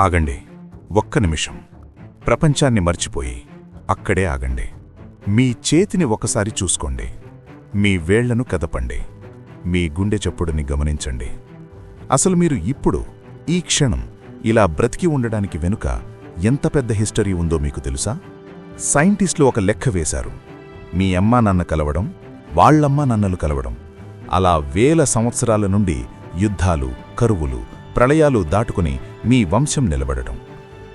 ఆగండి. ఒక్క నిమిషం. ప్రపంచాన్ని మర్చిపోయి అక్కడే ఆగండి. మీ చేతిని ఒకసారి చూసుకోండి. మీ వేళ్ళను కదపండి. మీ గుండె చప్పుడుని గమనించండి. అసలు మీరు ఇప్పుడు ఈ క్షణం ఇలా బ్రతికి ఉండడానికి వెనుక ఎంత పెద్ద హిస్టరీ ఉందో మీకు తెలుసా? సైంటిస్టులు ఒక లెక్క వేశారు. మీ అమ్మా నాన్న కలవడం వాళ్ళమ్మా నన్నలు కలవడం అలా వేల సంవత్సరాల నుండి యుద్ధాలు కరువులు ప్రళయాలు దాటుకుని మీ వంశం నిలబడటం.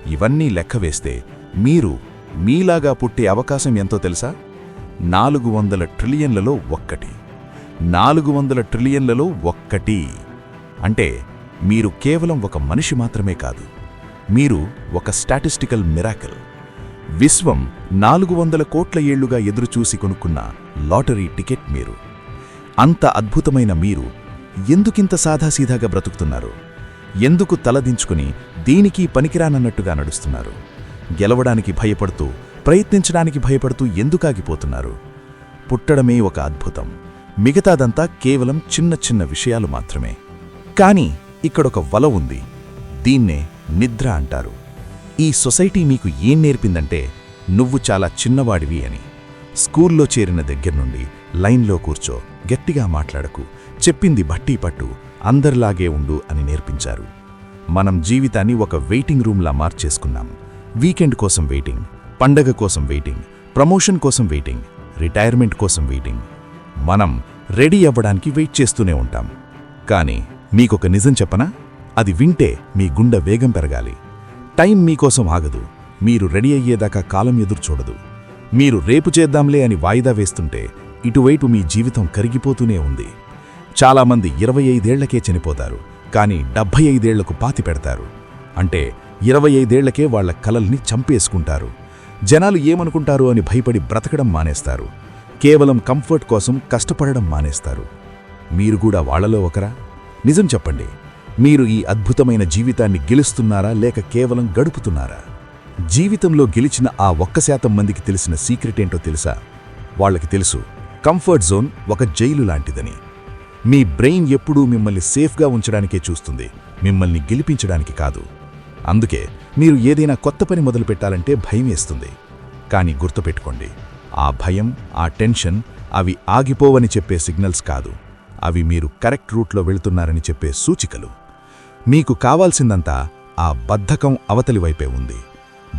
ఇవన్నీ లెక్కవేస్తే మీరు మీలాగా పుట్టే అవకాశం ఎంతో తెలుసా? నాలుగు వందల ట్రిలియన్లలో ఒక్కటి. నాలుగు వందల ట్రిలియన్లలో ఒక్కటి. అంటే మీరు కేవలం ఒక మనిషి మాత్రమే కాదు. మీరు ఒక స్టాటిస్టికల్ మిరాకల్. విశ్వం నాలుగు వందల కోట్ల ఏళ్ళుగా ఎదురుచూసి కొనుక్కున్న లాటరీ టికెట్ మీరు. అంత అద్భుతమైన మీరు ఎందుకింత సాధాసీధాగా బ్రతుకుతున్నారు? ఎందుకు తలదించుకుని దీనికి పనికిరానన్నట్టుగా నడుస్తున్నారు. గెలవడానికి భయపడుతూ ప్రయత్నించడానికి భయపడుతూ ఎందుకాగిపోతున్నారు? పుట్టడమే ఒక అద్భుతం. మిగతాదంతా కేవలం చిన్న చిన్న విషయాలు మాత్రమే. కానీ ఇక్కడొక వల ఉంది. దీన్నే నిద్ర అంటారు. ఈ సొసైటీ మీకు ఏం నేర్పిందంటే నువ్వు చాలా చిన్నవాడివి అని. స్కూల్లో చేరిన దగ్గర్నుండి లైన్లో కూర్చో గట్టిగా మాట్లాడకు. చెప్పింది బట్టీ పట్టు అందరిలాగే ఉండు అని నేర్పించారు. మనం జీవితాన్ని ఒక వెయిటింగ్ రూమ్లా మార్చేసుకున్నాం. వీకెండ్ కోసం వెయిటింగ్ పండగ కోసం వెయిటింగ్ ప్రమోషన్ కోసం వెయిటింగ్ రిటైర్మెంట్ కోసం వెయిటింగ్. మనం రెడీ అవ్వడానికి వెయిట్ చేస్తూనే ఉంటాం. కానీ మీకొక నిజం చెప్పనా? అది వింటే మీ గుండె వేగం పెరగాలి. టైం మీకోసం ఆగదు. మీరు రెడీ అయ్యేదాకా కాలం ఎదురు చూడదు. మీరు రేపు చేద్దాంలే అని వాయిదా వేస్తుంటే ఇటువైపు మీ జీవితం కరిగిపోతూనే ఉంది. చాలామంది ఇరవై ఐదేళ్ళకే చనిపోతారు కానీ డెబ్భై ఐదేళ్ళకు పాతి పెడతారు. అంటే ఇరవై ఐదేళ్ళకే వాళ్ళ కలల్ని చంపేసుకుంటారు. జనాలు ఏమనుకుంటారు అని భయపడి బ్రతకడం మానేస్తారు. కేవలం కంఫర్ట్ కోసం కష్టపడడం మానేస్తారు. మీరు కూడా వాళ్ళలో ఒకరా? నిజం చెప్పండి. మీరు ఈ అద్భుతమైన జీవితాన్ని గెలుస్తున్నారా లేక కేవలం గడుపుతున్నారా? జీవితంలో గెలిచిన ఆ ఒక్క శాతం మందికి తెలిసిన సీక్రెట్ ఏంటో తెలుసా? వాళ్ళకి తెలుసు కంఫర్ట్ జోన్ ఒక జైలు లాంటిదని. మీ బ్రెయిన్ ఎప్పుడూ మిమ్మల్ని సేఫ్గా ఉంచడానికే చూస్తుంది మిమ్మల్ని గెలిపించడానికి కాదు. అందుకే మీరు ఏదైనా కొత్త పని మొదలు పెట్టాలంటే భయం వేస్తుంది. కానీ గుర్తుపెట్టుకోండి ఆ భయం ఆ టెన్షన్ అవి ఆగిపోవని చెప్పే సిగ్నల్స్ కాదు. అవి మీరు కరెక్ట్ రూట్లో వెళుతున్నారని చెప్పే సూచికలు. మీకు కావాల్సిందంతా ఆ బద్ధకం అవతలి వైపే ఉంది.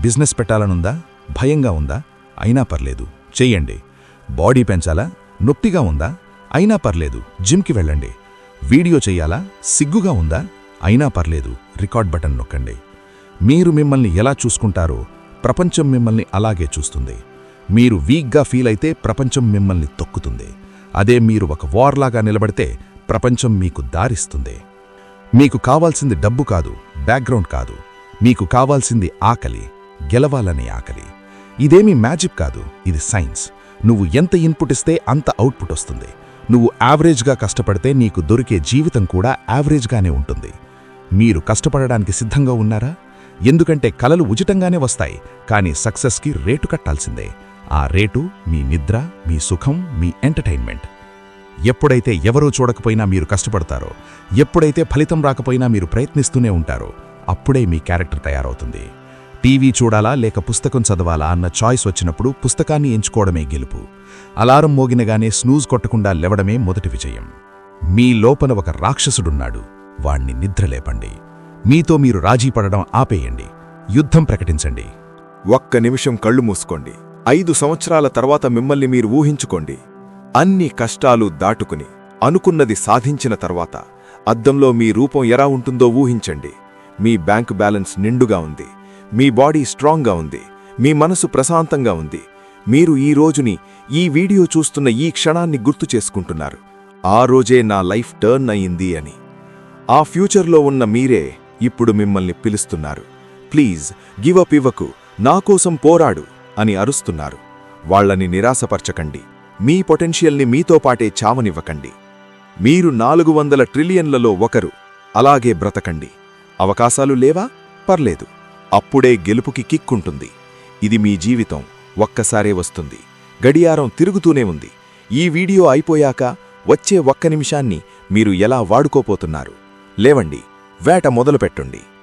బిజినెస్ పెట్టాలనుందా? భయంగా ఉందా? అయినా పర్లేదు. చెయ్యండి. బాడీ పెంచాలా? నొప్పిగా ఉందా? అయినా పర్లేదు జిమ్కి వెళ్ళండి. వీడియో చెయ్యాలా సిగ్గుగా ఉందా? అయినా పర్లేదు రికార్డ్ బటన్ నొక్కండి. మీరు మిమ్మల్ని ఎలా చూసుకుంటారో ప్రపంచం మిమ్మల్ని అలాగే చూస్తుంది. మీరు వీక్గా ఫీల్ అయితే ప్రపంచం మిమ్మల్ని తొక్కుతుంది. అదే మీరు ఒక వార్లాగా నిలబడితే ప్రపంచం మీకు దారిస్తుంది. మీకు కావాల్సింది డబ్బు కాదు బ్యాక్గ్రౌండ్ కాదు. మీకు కావాల్సింది ఆకలి గెలవాలనే ఆకలి. ఇదేమీ మ్యాజిక్ కాదు ఇది సైన్స్. నువ్వు ఎంత ఇన్పుట్ ఇస్తే అంత అవుట్పుట్ వస్తుంది. నువ్వు యావరేజ్గా కష్టపడితే నీకు దొరికే జీవితం కూడా యావరేజ్గానే ఉంటుంది. మీరు కష్టపడడానికి సిద్ధంగా ఉన్నారా? ఎందుకంటే కలలు ఉచితంగానే వస్తాయి కానీ సక్సెస్కి రేటు కట్టాల్సిందే. ఆ రేటు మీ నిద్ర మీ సుఖం మీ ఎంటర్టైన్మెంట్ ఎప్పుడైతే ఎవరూ చూడకపోయినా మీరు కష్టపడతారో ఎప్పుడైతే ఫలితం రాకపోయినా మీరు ప్రయత్నిస్తూనే ఉంటారో అప్పుడే మీ క్యారెక్టర్ తయారవుతుంది. టీవీ చూడాలా లేక పుస్తకం చదవాలా అన్న చాయిస్ వచ్చినప్పుడు పుస్తకాన్ని ఎంచుకోవడమే గెలుపు. అలారం మోగినగానే స్నూజ్ కొట్టకుండా లేవడమే మొదటి విజయం. మీ లోపల ఒక రాక్షసుడున్నాడు. వాణ్ణి నిద్రలేపండి మీతో మీరు రాజీ పడడం ఆపేయండి. యుద్ధం ప్రకటించండి. ఒక్క నిమిషం కళ్ళు మూసుకోండి. ఐదు సంవత్సరాల తర్వాత మిమ్మల్ని మీరు ఊహించుకోండి. అన్ని కష్టాలు దాటుకుని అనుకున్నది సాధించిన తర్వాత అద్దంలో మీ రూపం ఎలా ఉంటుందో ఊహించండి. మీ బ్యాంకు బ్యాలెన్స్ నిండుగా ఉంది. మీ బాడీ స్ట్రాంగ్గా ఉంది మీ మనసు ప్రశాంతంగా ఉంది. మీరు ఈ రోజుని ఈ వీడియో చూస్తున్న ఈ క్షణాన్ని గుర్తు చేసుకుంటున్నారు. ఆ రోజే నా లైఫ్ టర్న్ అయింది అని. ఆ ఫ్యూచర్లో ఉన్న మీరే ఇప్పుడు మిమ్మల్ని పిలుస్తున్నారు. ప్లీజ్ గివ్ అప్ ఇవ్వకు నాకోసం పోరాడు అని అరుస్తున్నారు. వాళ్ళని నిరాశపరచకండి. మీ పొటెన్షియల్ని మీతో పాటే చావనివ్వకండి. మీరు నాలుగు వందల ట్రిలియన్లలో ఒకరు. అలాగే బ్రతకండి. అవకాశాలు లేవా? పర్లేదు. అప్పుడే గెలుపుకి కిక్కుంటుంది. ఇది మీ జీవితం. ఒక్కసారే వస్తుంది. గడియారం తిరుగుతూనే ఉంది. ఈ వీడియో అయిపోయాక వచ్చే ఒక్క నిమిషాన్ని మీరు ఎలా వాడుకోపోతున్నారు? లేవండి. వేట మొదలుపెట్టండి.